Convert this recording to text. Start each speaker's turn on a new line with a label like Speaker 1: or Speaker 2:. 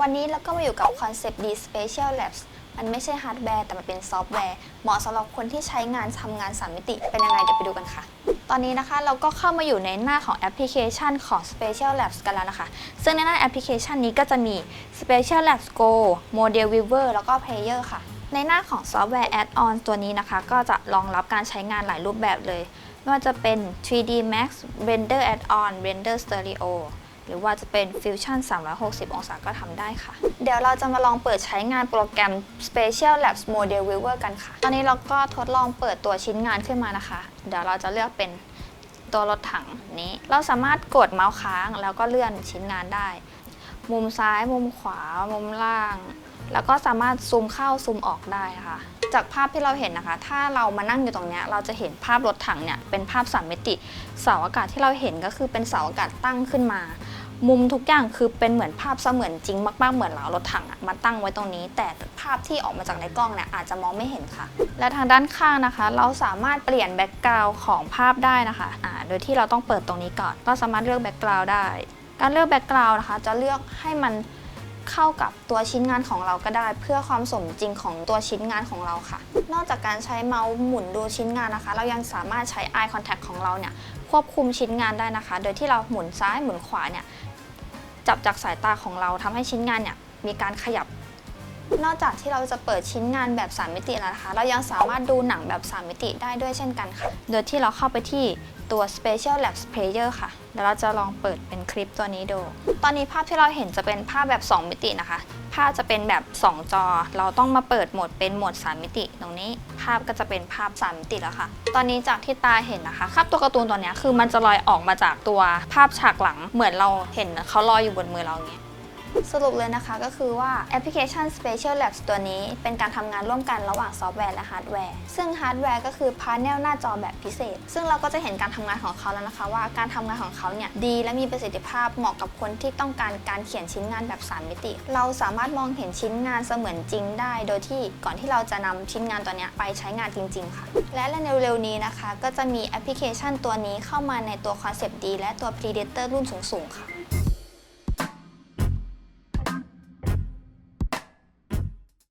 Speaker 1: วันนี้เราก็มาอยู่กับคอนเซปต์ D Spatial Labs มันไม่ใช่ฮาร์ดแวร์แต่มันเป็นซอฟต์แวร์ เหมาะสำหรับคนที่ใช้งานทำงานสามมิติเป็นยังไงเดี๋ยวไปดูกันค่ะ ตอนนี้นะคะเราก็เข้ามาอยู่ในหน้าของแอปพลิเคชันของ Spatial Labs กันแล้วนะคะ ซึ่งในหน้าแอปพลิเคชันนี้ก็จะมี Spatial Labs Go Model Viewer แล้วก็ Player ค่ะ ในหน้าของซอฟต์แวร์ Add-on ตัวนี้นะคะ ก็จะรองรับการใช้งานหลายรูปแบบเลย ไม่ว่าจะเป็น 3D Max Render Add-on Render Stereo หรือว่าจะเป็น Fusion 360 องศาก็ทำได้ค่ะ เดี๋ยวเราจะมาลองเปิดใช้งานโปรแกรม Spatial Labs Model Viewer กันค่ะ ตอนนี้เราก็ทดลองเปิดตัวชิ้นงานขึ้นมานะคะ เดี๋ยวเราจะเลือกเป็นตัวรถถังนี้ เราสามารถกดเมาส์ค้างแล้วก็เลื่อนชิ้นงานได้ มุมซ้าย มุมขวา มุมล่าง แล้วก็สามารถซูมเข้าซูมออกได้นะคะจากภาพที่เราเห็นนะคะ ถ้าเรามานั่งอยู่ตรงนี้เราจะเห็นภาพรถถังเนี่ยเป็นภาพสามมิติ เสาอากาศที่เราเห็นก็คือเป็นเสาอากาศตั้งขึ้นมา มุมทุกอย่างคือเป็นเหมือนภาพเสมือนจริงมากๆเหมือนเรารถถังอะมาตั้งไว้ตรงนี้ แต่ภาพที่ออกมาจากในกล้องเนี่ยอาจจะมองไม่เห็นค่ะ และทางด้านข้างนะคะ เราสามารถเปลี่ยนแบ็กกราวด์ของภาพได้นะคะอ่าโดยที่เราต้องเปิดตรงนี้ก่อนเราสามารถเลือกแบ็กกราวด์ได้ การเลือกแบ็กกราวด์นะคะจะเลือกให้มันเข้ากับตัวชิ้นงานของเราก็ได้ เพื่อความสมจริงของตัวชิ้นงานของเราค่ะ นอกจากการใช้เมาส์หมุนดูชิ้นงานนะคะ เรายังสามารถใช้ eye contact ของเราเนี่ยควบคุมชิ้นงานได้นะคะ โดยที่เราหมุนซ้ายหมุนขวาเนี่ย จับจากสายตาของเราทำให้ชิ้นงานเนี่ยมีการขยับ นอกจากที่เราจะเปิดชิ้นงานแบบ 3 มิติแล้วนะคะ เรายังสามารถดูหนังแบบ 3 มิติได้ด้วยเช่นกันค่ะ โดยที่เราเข้าไปที่ตัว Spatial Labs Player ค่ะ เดี๋ยวเราจะลองเปิดเป็นคลิปตัวนี้ดู ตอนนี้ภาพที่เราเห็นจะเป็นภาพแบบ 2 มิตินะคะ ภาพจะเป็นแบบ 2 จอ เราต้องมาเปิดโหมดเป็นโหมด 3 มิติ ตรงนี้ ภาพก็จะเป็นภาพ 3 มิติแล้วค่ะ ตอนนี้จากที่ตาเห็นนะคะภาพตัวการ์ตูนตัวนี้คือมันจะลอยออกมาจากตัวภาพฉากหลัง เหมือนเราเห็นเขาลอยอยู่บนมือเราอย่างเงี้ย สรุปเลยนะคะก็คือว่าแอปพลิเคชัน Spatial Labs ตัวนี้เป็นการทำงานร่วมกันระหว่างซอฟต์แวร์และฮาร์ดแวร์ ซึ่งฮาร์ดแวร์ก็คือพา n e l หน้าจอแบบพิเศษ ซึ่งเราก็จะเห็นการทำงานของเขาแล้วนะคะ ว่าการทำงานของเขาเนี่ยดีและมีประสิทธิภาพเหมาะกับคนที่ต้องการการเขียนชิ้นงานแบบ 3 มิติ เราสามารถมองเห็นชิ้นงานเสมือนจริงได้ โดยที่ก่อนที่เราจะนำชิ้นงานตัวเนี้ยไปใช้งานจริง ๆ ค่ะ และในเร็วๆนี้นะคะ ก็จะมีแอปพลิเคชันตัวนี้เข้ามาในตัวคอนเซปต์ดีและตัว Predator รุ่นสูงๆค่ะ